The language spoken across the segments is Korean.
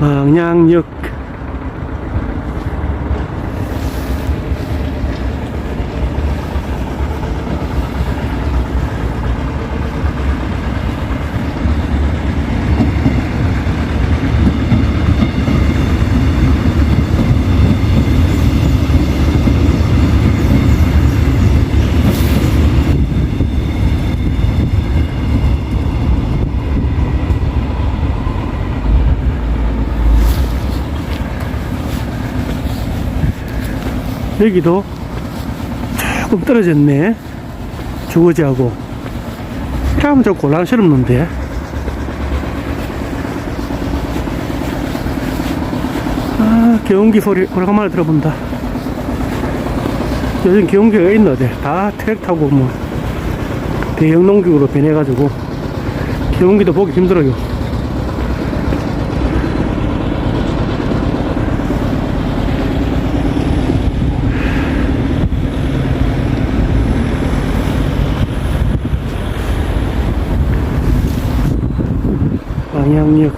망량 여기도 조금 떨어졌네. 주거지하고. 하면 좀 곤란스럽는데. 아 경운기 소리 오래간만에 들어본다. 요즘 경운기가 있나 어디? 다 트랙 타고 뭐 대형 농기구로 변해가지고. 경운기도 보기 힘들어요 방향역.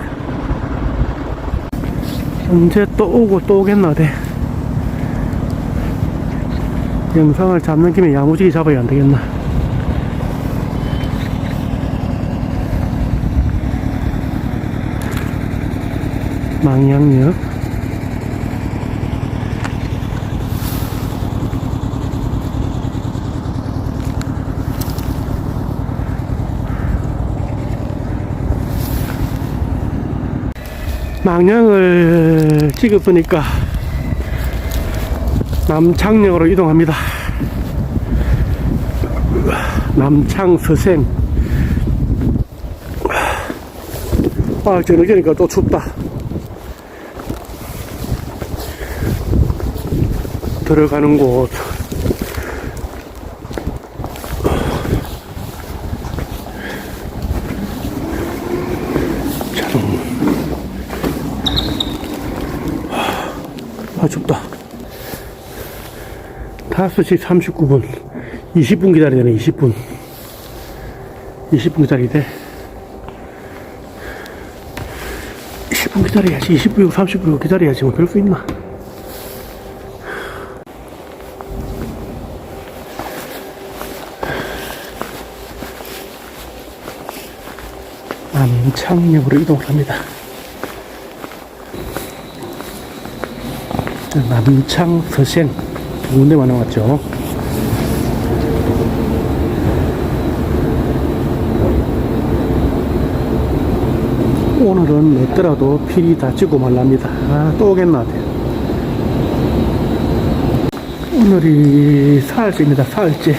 언제 또 오고 또 오겠나 돼 영상을 잡는 김에 야무지게 잡아야 안 되겠나. 망향역 망량을 찍었으니까 남창역으로 이동합니다. 남창 서생. 아, 저녁이니까 또 춥다. 들어가는 곳. 참. 아, 춥다. 5시 39분. 20분 기다려야 되네, 20분. 20분 기다려야 돼. 20분 기다려야지. 20분, 30분 기다려야지. 뭐, 별 수 있나? 남창역으로 이동을 합니다. 남창 서생 두 군데만 나왔죠. 오늘은 없더라도 필이 다 찍고 말랍니다. 아, 또 오겠나. 오늘이 사흘째입니다. 사흘째.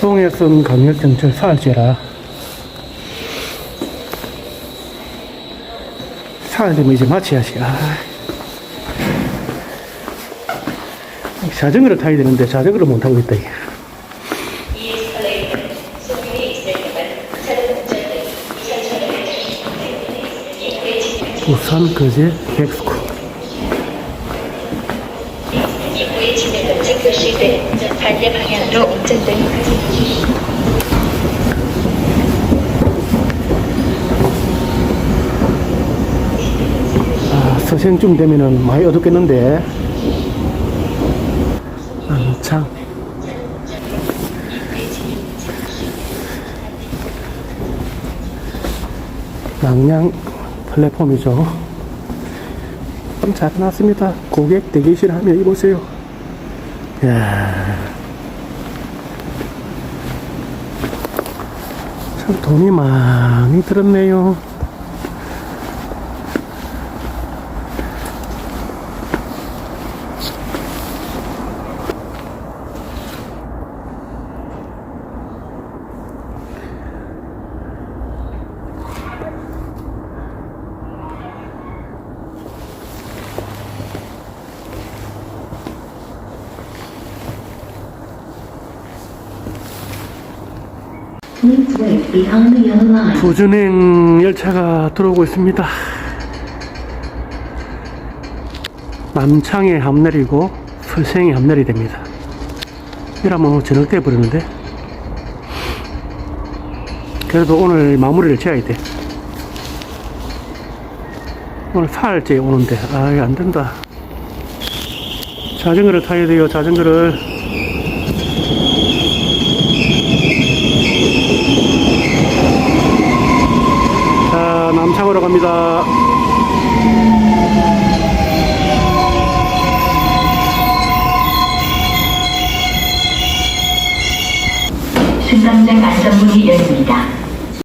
동해선 강력경찰 사흘째라. 사흘 되면 이제 마쳐야지. 아. 자전거를 타야 되는데 자전거를 못 타고 있다. 부산 거제 운전 반대 방향으로 아, 서생쯤 되면은 많이 어둡겠는데 남창 양양 플랫폼이죠. 참잘 해놨습니다. 고객 대기실 하면 이보세요. 이야 참 돈이 많이 들었네요 부준행 열차가 들어오고 있습니다. 남창에 함내리고 서생에 함내리 됩니다. 이러면 저녁 때 버리는데. 그래도 오늘 마무리를 지어야 돼. 오늘 사흘째 오는데 아이 안 된다 자전거를 타야 돼요 자전거를 자 남창으로 갑니다 승강장 안전문이 열립니다.